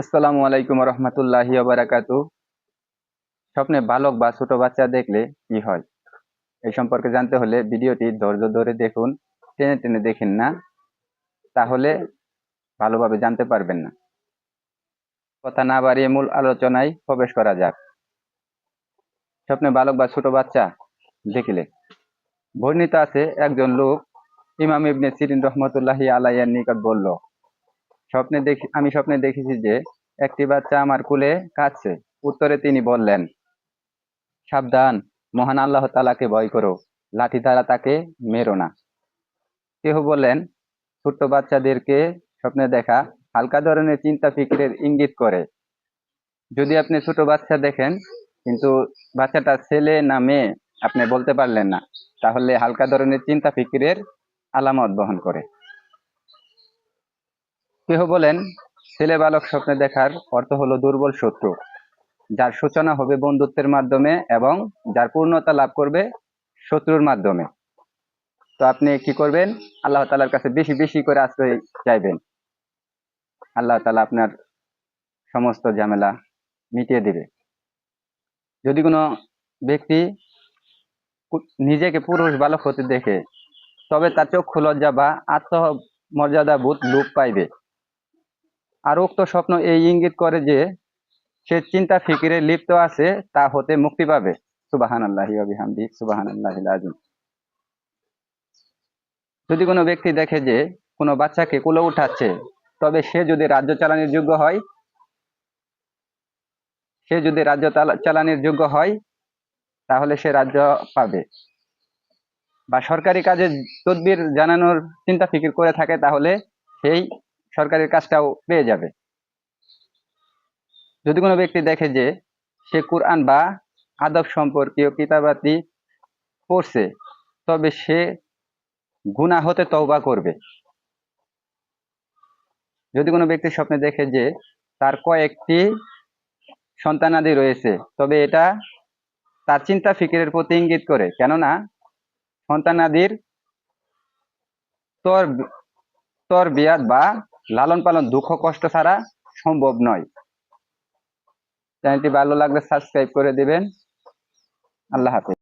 আসসালামু আলাইকুম রহমতুল্লাহি বারাকাতু। স্বপ্নে বালক বা ছোট বাচ্চা দেখলে কি হয়? এই সম্পর্কে জানতে হলে ভিডিওটি ধৈর্য ধরে দেখুন, টেনে টেনে দেখেন না, তাহলে ভালোভাবে জানতে পারবেন না। কথা না বাড়িয়ে মূল আলোচনায় প্রবেশ করা যাক। স্বপ্নে বালক বা ছোট বাচ্চা দেখিলে বর্ণিত আছে একজন লোক ইমাম ইবনে সিরিন রহমতুল্লাহি আলাইয়ার নিকট বলল স্বপ্নে দেখি, আমি স্বপ্নে দেখেছি যে একটি বাচ্চা আমার কুলে কাঁদছে। উত্তরে তিনি বললেন, সাবধান, মহান আল্লাহ তালাকে ভয় করো, লাঠি দ্বারা তাকে মেরো না। কেহ বললেন, ছোট্ট বাচ্চাদেরকে স্বপ্নে দেখা হালকা ধরনের চিন্তা ফিকিরের ইঙ্গিত করে। যদি আপনি ছোট বাচ্চা দেখেন, কিন্তু বাচ্চাটা ছেলে না মেয়ে, আপনি বলতে পারলেন না। তাহলে হালকা ধরনের চিন্তা ফিকিরের আলামত বহন করে। কেহ বলেন, ছেলে বালক স্বপ্নে দেখার অর্থ হলো দুর্বল শত্রু, যার সূচনা হবে বন্ধুত্বের মাধ্যমে এবং যার পূর্ণতা লাভ করবে শত্রুর মাধ্যমে। তো আপনি কি করবেন? আল্লাহ তালার কাছে বেশি বেশি করে আশ্রয় চাইবেন। আল্লাহ তালা আপনার সমস্ত ঝামেলা মিটিয়ে দিবে। যদি কোনো ব্যক্তি নিজেকে পুরুষ বালক হতে দেখে, তবে তার চক্ষু লজ্জা বা আত্মমর্যাদা বোধ লোপ পাইবে। আর উক্ত স্বপ্ন এই ইঙ্গিত করে যে সে চিন্তা ফিকিরে লিপ্ত আছে, তা হতে মুক্তি পাবে। সুবাহান আল্লাহি সুবাহান আল্লাহ আজিম যদি কোনো ব্যক্তি দেখে যে কোনো বাচ্চাকে কুলে উঠাচ্ছে, তবে সে যদি রাজ্য চালানোর যোগ্য হয়, সে যদি রাজ্য চালা- চালানোর যোগ্য হয়, তাহলে সে রাজ্য পাবে। বা সরকারি কাজে তদবির জানানোর চিন্তা ফিকির করে থাকে, তাহলে সেই সরকারি কাজটাও পেয়ে যাবে। যদি কোনো ব্যক্তি দেখে যে সে কোরআন বা আদব সম্পর্কীয় কিতাবাতি পড়ছে, তবে সে গুনাহ হতে তওবা করবে। যদি কোনো ব্যক্তি স্বপ্নে দেখে যে তার কয়েকটি সন্তানাদি রয়েছে, তবে এটা তার চিন্তা ফিকিরের প্রতি ইঙ্গিত করে। কেননা সন্তানাদির তর তর বিয়াদ বা লালন পালন দুঃখ কষ্ট ছাড়া সম্ভব নয়। চ্যানেলটি ভালো লাগলে সাবস্ক্রাইব করে দেবেন। আল্লাহ হাফেজ।